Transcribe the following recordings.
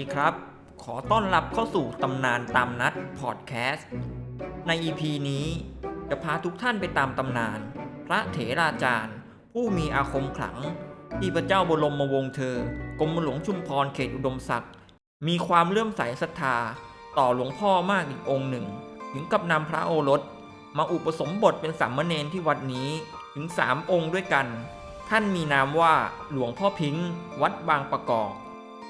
ดีครับ ขอต้อนรับเข้าสู่ตำนานตามนัดพอดแคสต์ ใน EP นี้ จะพาทุกท่านไปตามตำนาน พระเถราจารย์ ผู้มีอาคมขลัง ที่พระเจ้าบรมวงศ์เธอกรมหลวงชุมพรเขตอุดมศักดิ์มีความเลื่อมใสศรัทธา ต่อหลวงพ่อมากอีกองค์หนึ่ง ถึงกับนำพระโอรส มาอุปสมบทเป็นสามเณรที่วัดนี้ถึงสามองค์ด้วยกัน ท่านมีนามว่าหลวงพ่อพิงค์วัดบางประกอบ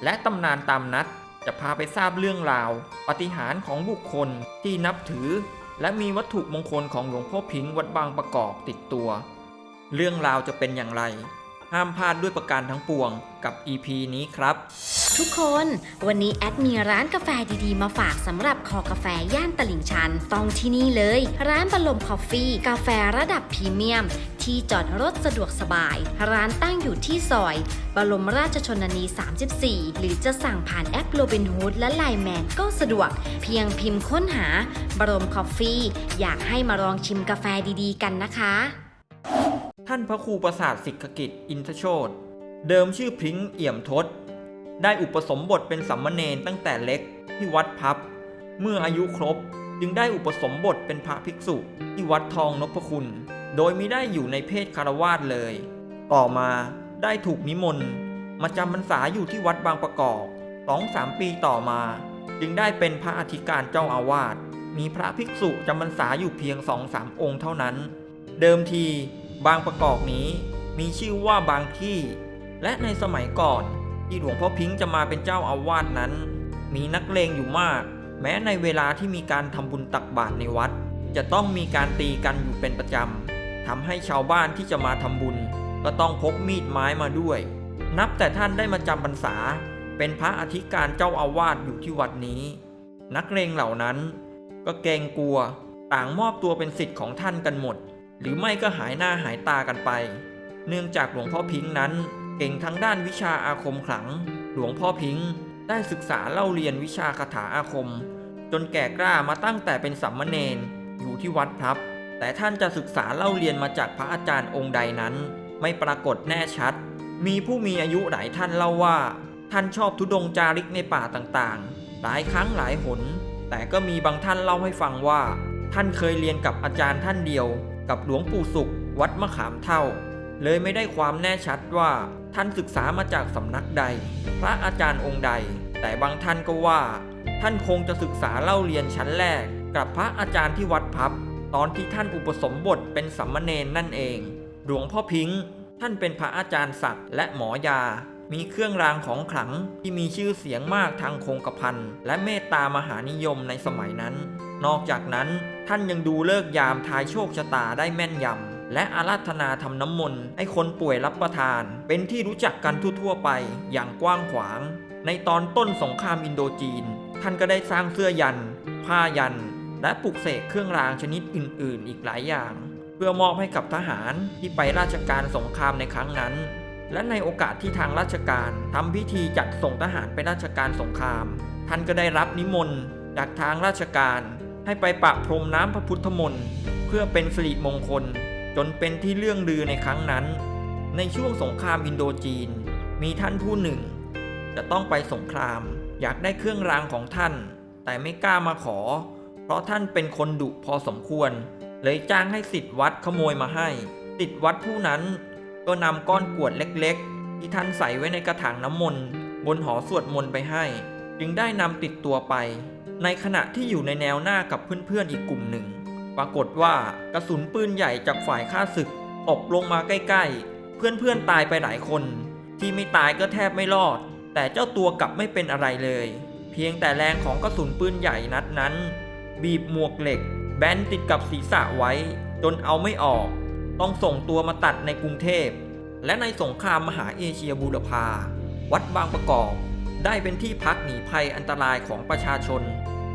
และตำนานตามนัดจะพาไปทราบเรื่องราว ปฏิหารของบุคคลที่นับถือ และมีวัตถุมงคลของหลวงพ่อพิงค์วัดบางประกอบติดตัว เรื่องราวจะเป็นอย่างไร ห้ามพลาดด้วยประการทั้งปวงกับ EP นี้ครับ ทุกคนวันนี้แอดมีร้านกาแฟดีๆ มาฝากสำหรับคอกาแฟย่านตลิ่งชัน ต้องที่นี่เลย ร้านบรมคอฟฟี่ กาแฟระดับพรีเมียม ที่จอดรถสะดวกสบาย ร้านตั้งอยู่ที่ซอย บรมราชชนนี 34 หรือจะสั่งผ่านแอปโรบินฮูดและไลแมนก็สะดวก เพียงพิมพ์ค้นหา บรมคอฟฟี่ อยากให้มาลองชิมกาแฟดีๆ กันนะคะ ท่านพระครูประสาทสิกขกิจอินทโชตเดิมชื่อพริ้งเอี่ยมทศ ได้อุปสมบทเป็นสัมมเนรตั้งแต่เล็กที่วัดพับ เมื่ออายุครบจึงได้อุปสมบทเป็นพระภิกษุที่วัดทองนพคุณ โดยไม่ได้อยู่ในเพศคารวาสเลย ต่อมาได้ถูกนิมนต์มาจำพรรษาอยู่ที่วัดบางประกอบสองสามปีต่อมา จึงได้เป็นพระอธิการเจ้าอาวาสมีพระภิกษุจำพรรษาอยู่เพียงสองสามองค์เท่านั้น เดิมที บางประกอบนี้มีชื่อว่าบางที่และในสมัยก่อนที่หลวงพ่อพิงค์จะมาเป็นเจ้าอาวาสนั้น มีนักเลงอยู่มาก แม้ในเวลาที่มีการทำบุญตักบาตรในวัด จะต้องมีการตีกันอยู่เป็นประจำทำให้ชาวบ้านที่จะมาทำบุญ ก็ต้องพกมีดไม้มาด้วย นับแต่ท่านได้มาจำพรรษา เป็นพระอธิการเจ้าอาวาสอยู่ที่วัดนี้ นักเลงเหล่านั้น ก็เกรงกลัวต่างมอบตัวเป็นสิทธิ์ของท่านกันหมด หรือไม่ก็หายหน้าหายตากันไป เนื่องจากหลวงพ่อพิงค์นั้น เก่งทั้งด้านวิชาอาคมขลัง หลวงพ่อพิงค์ได้ศึกษาเล่าเรียนวิชาคาถาอาคม จนแก่กล้ามาตั้งแต่เป็นสัมมเนรอยู่ที่วัดพลับ แต่ท่านจะศึกษาเล่าเรียนมาจากพระอาจารย์องค์ใดนั้น ไม่ปรากฏแน่ชัด มีผู้มีอายุหลายท่านเล่าว่า ท่านชอบทุดงจาริกในป่าต่างๆ หลายครั้งหลายหน แต่ก็มีบางท่านเล่าให้ฟังว่า ท่านเคยเรียนกับอาจารย์ท่านเดียว กับหลวงปู่สุข วัดมะขามเท่า เลยไม่ได้ความแน่ชัดว่าท่านศึกษามาจากสำนักใด พระอาจารย์องค์ใด แต่บางท่านก็ว่า ท่านคงจะศึกษาเล่าเรียนชั้นแรก กับพระอาจารย์ที่วัดพับ ตอนที่ท่านอุปสมบทเป็นสัมมเนนนั่นเอง หลวงพ่อพิงค์ท่านเป็นพระอาจารย์ศักดิ์และหมอยา มีเครื่องรางของขลังที่มีชื่อเสียงมากทางคงกระพันและเมตตามหานิยมในสมัยนั้น นอกจากนั้นท่านยังดูเลิกยามทายโชคชะตาได้แม่นยำ และอาราธนาทำน้ำมนต์ให้คนป่วยรับประทาน เป็นที่รู้จักกันทั่วๆไปอย่างกว้างขวาง ในตอนต้นสงครามอินโดจีน ท่านก็ได้สร้างเสื้อยัน ผ้ายัน และปลุกเสกเครื่องรางชนิดอื่น ๆ อีกหลายอย่าง เพื่อมอบให้กับทหารที่ไปราชการสงครามในครั้งนั้นและในโอกาสที่ทางราชการทำพิธีจัดส่งทหารไปราชการสงคราม ท่านก็ได้รับนิมนต์จากทางราชการ ให้ไปประพรมน้ำพระพุทธมนต์เพื่อเป็นสิริมงคล จนเป็นที่เรื่องลือในครั้งนั้น ในช่วงสงครามอินโดจีน มีท่านผู้หนึ่ง จะต้องไปสงคราม อยากได้เครื่องรางของท่าน แต่ไม่กล้ามาขอ เพราะท่านเป็นคนดุพอสมควร เลยจ้างให้สิทธิ์วัดขโมยมาให้สิทธิ์วัดผู้นั้น ก็นำก้อนกรวดเล็กๆ ที่ท่านใส่ไว้ในกระถางน้ำมนต์บนหอสวดมนต์ไปให้ จึงได้นำติดตัวไป ในขณะที่อยู่ในแนวหน้ากับเพื่อนๆอีกกลุ่มหนึ่ง ปรากฏว่ากระสุนปืนใหญ่จากฝ่ายข้าศึกตกลงมาใกล้ๆ เพื่อนๆตายไปหลายคน ที่ไม่ตายก็แทบไม่รอด แต่เจ้าตัวกลับไม่เป็นอะไรเลย เพียงแต่แรงของกระสุนปืนใหญ่นัดนั้น บีบหมวกเหล็ก แบนติดกับศีรษะไว้ จนเอาไม่ออก ต้องส่งตัวมาตัดในกรุงเทพ และในสงครามมหาเอเชียบูรพา วัดบางประกอบ ได้เป็นที่พักหนีภัยอันตรายของประชาชน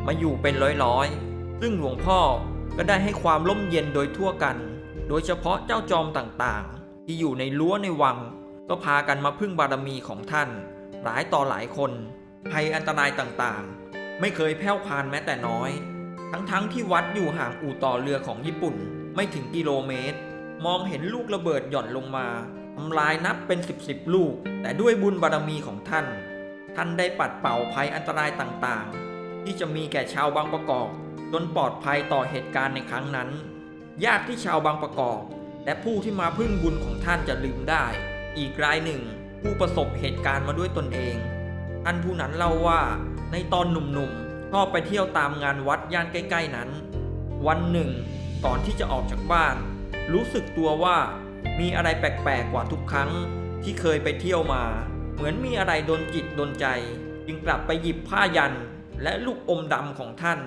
มาอยู่เป็นร้อยๆ ซึ่งหลวงพ่อก็ได้ให้ความร่มเย็นโดยทั่วกัน โดยเฉพาะเจ้าจอมต่างๆ ที่อยู่ในรั้วในวัง ก็พากันมาพึ่งบารมีของท่าน หลายต่อหลายคน ภัยอันตรายต่างๆ ไม่เคยแผ่วพานแม้แต่น้อย ทั้งๆที่วัดอยู่ห่างอู่ต่อเรือของญี่ปุ่นไม่ถึงกิโลเมตร มองเห็นลูกระเบิดหย่อนลงมาทำลายนับเป็นสิบสิบลูก แต่ด้วยบุญบารมีของท่าน ท่านได้ปัดเป่าภัยอันตรายต่างๆ ที่จะมีแก่ชาวบางประกอบจนปลอดภัยต่อเหตุการณ์ในครั้งนั้น ยากที่ชาวบางประกอบ และผู้ที่มาพึ่งบุญของท่านจะลืมได้ อีกรายหนึ่ง ผู้ประสบเหตุการณ์มาด้วยตนเองท่านผู้นั้นเล่าว่าในตอนหนุ่มๆชอบไปเที่ยวตามงานวัดย่านใกล้ ๆนั้น วันหนึ่ง ก่อนที่จะออกจากบ้าน รู้สึกตัวว่ามีอะไรแปลกๆกว่าทุกครั้งที่เคยไปเที่ยวมา เหมือนมีอะไรโดนจิตโดนใจ จึงกลับไปหยิบผ้ายันและลูกอมดำของท่าน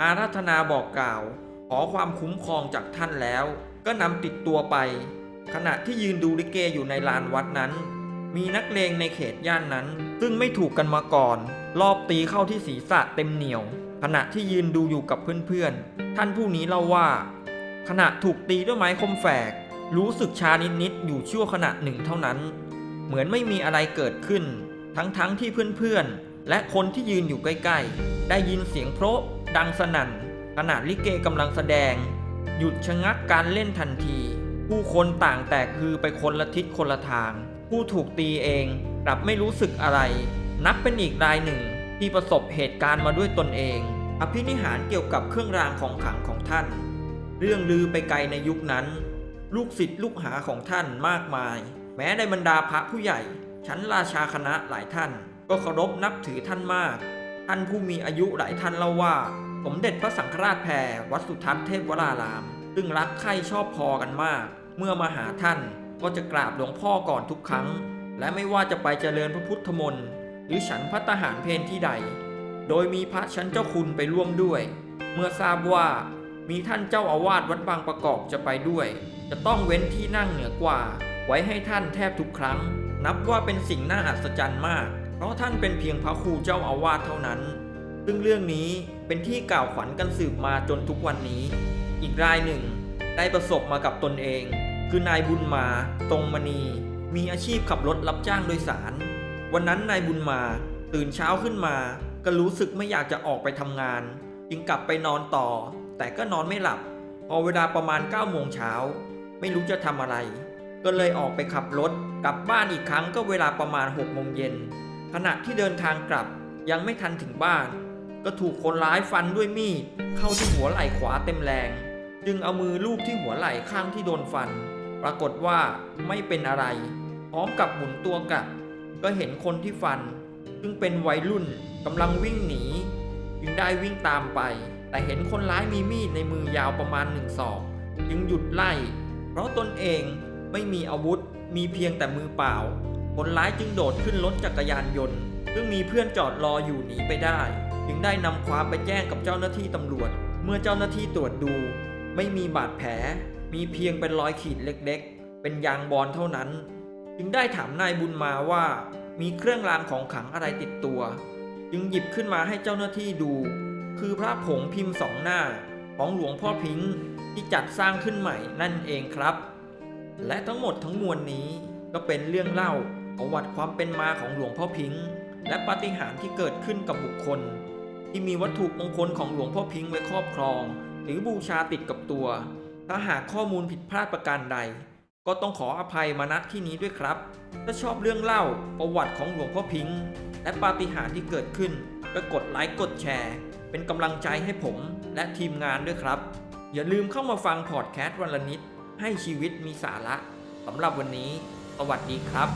อาราธนาบอกกล่าว ขอความคุ้มครองจากท่านแล้ว ก็นำติดตัวไป ขณะที่ยืนดูลิเกอยู่ในลานวัดนั้น มีนักเลงในเขตย่านนั้น ซึ่งไม่ถูกกันมาก่อน รอบตีเข้าที่ศีรษะเต็มเหนียว ขณะที่ยืนดูอยู่กับเพื่อนๆ ท่านผู้นี้เล่าว่า ขณะถูกตีด้วยไม้คมแฝก รู้สึกชานิดๆอยู่ชั่วขณะหนึ่งเท่านั้น เหมือนไม่มีอะไรเกิดขึ้น ทั้งๆที่เพื่อนๆ และคนที่ยืนอยู่ใกล้ๆ ได้ยินเสียงโพระดังสนั่นขณะลิเกกำลังแสดง หยุดชะงักการเล่นทันที ผู้คนต่างแตกคือไปคนละทิศคนละทาง ผู้ถูกตีเองกลับไม่รู้สึกอะไร นับเป็นอีกรายหนึ่งที่ประสบเหตุการณ์มาด้วยตนเอง อภินิหารเกี่ยวกับเครื่องรางของขลังของท่าน เรื่องลือไปไกลในยุคนั้น ลูกศิษย์ลูกหาของท่านมากมาย แม้ในบรรดาพระผู้ใหญ่ ชั้นราชาคณะหลายท่าน ก็เคารพนับถือท่านมาก ท่านผู้มีอายุหลายท่านเล่าว่า สมเด็จพระสังฆราชแพรวัดสุทัศน์เทพวราราม ซึ่งรักใคร่ชอบพอกันมาก เมื่อมาหาท่านก็จะกราบหลวงพ่อก่อนทุกครั้ง และไม่ว่าจะไปเจริญพระพุทธมนต์หรือฉันพัตหารเพนที่ใด โดยมีพระชั้นเจ้าคุณไปร่วมด้วย เมื่อทราบว่ามีท่านเจ้าอาวาสวัดบางประกอบจะไปด้วย จะต้องเว้นที่นั่งเหนือกว่า ไว้ให้ท่านแทบทุกครั้ง นับว่าเป็นสิ่งน่าอัศจรรย์มาก เพราะท่านเป็นเพียงพระครูเจ้าอาวาสเท่านั้น ซึ่งเรื่องนี้เป็นที่กล่าวขวัญกันสืบมาจนทุกวันนี้ อีกรายหนึ่ง ได้ประสบมากับตนเอง คือนายบุญมาตรงมณี มีอาชีพขับรถรับจ้างโดยสาร วันนั้นนายบุญมาตื่นเช้าขึ้นมา ก็รู้สึกไม่อยากจะออกไปทำงาน จึงกลับไปนอนต่อ แต่ก็นอนไม่หลับ พอเวลาประมาณ9โมงเช้า ไม่รู้จะทำอะไร ก็เลยออกไปขับรถกลับบ้านอีกครั้งก็เวลาประมาณ6โมงเย็นขณะที่เดินทางกลับยังไม่ทันถึงบ้าน ก็ถูกคนร้ายฟันด้วยมีดเข้าที่หัวไหล่ขวาเต็มแรง จึงเอามือลูบที่หัวไหล่ข้างที่โดนฟัน ปรากฏว่าไม่เป็นอะไร พร้อมกับหมุนตัวกลับ ก็เห็นคนที่ฟัน ซึ่งเป็นวัยรุ่นกำลังวิ่งหนี จึงได้วิ่งตามไป แต่เห็นคนร้ายมีมีดในมือยาวประมาณหนึ่งศอก จึงหยุดไล่ เพราะตนเอง ไม่มีอาวุธ มีเพียงแต่มือเปล่า คนร้ายจึงโดดขึ้นรถจักรยานยนต์ ซึ่งมีเพื่อนจอดรออยู่หนีไปได้ จึงได้นำความไปแจ้งกับเจ้าหน้าที่ตำรวจ เมื่อเจ้าหน้าที่ตรวจดู ไม่มีบาดแผล มีเพียงเป็นรอยขีดเล็กๆ เป็นยางบอลเท่านั้น จึงได้ถามนายบุญมาว่า มีเครื่องรางของขลังอะไรติดตัว จึงหยิบขึ้นมาให้เจ้าหน้าที่ดู คือพระผงพิมพ์สองหน้าของหลวงพ่อพิงค์ที่จัดสร้างขึ้นใหม่นั่นเองครับ และทั้งหมดทั้งมวลนี้ก็เป็นเรื่องเล่าประวัติความเป็นมาของหลวงพ่อพิงค์และปาฏิหาริย์ที่เกิดขึ้นกับบุคคล ที่มีวัตถุมงคลของหลวงพ่อพิงค์ไว้ครอบครอง หรือบูชาติดกับตัว ถ้าหากข้อมูลผิดพลาดประการใด ก็ต้องขออภัยมาณที่นี้ด้วยครับ ถ้าชอบเรื่องเล่าประวัติของหลวงพ่อพิงค์และปาฏิหาริย์ที่เกิดขึ้นก็กดไลค์กดแชร์ เป็นกำลังใจให้ผมและทีมงานด้วยครับ อย่าลืมเข้ามาฟังพอดแคสต์วันละนิด ให้ชีวิตมีสาระสำหรับวันนี้ สวัสดีครับ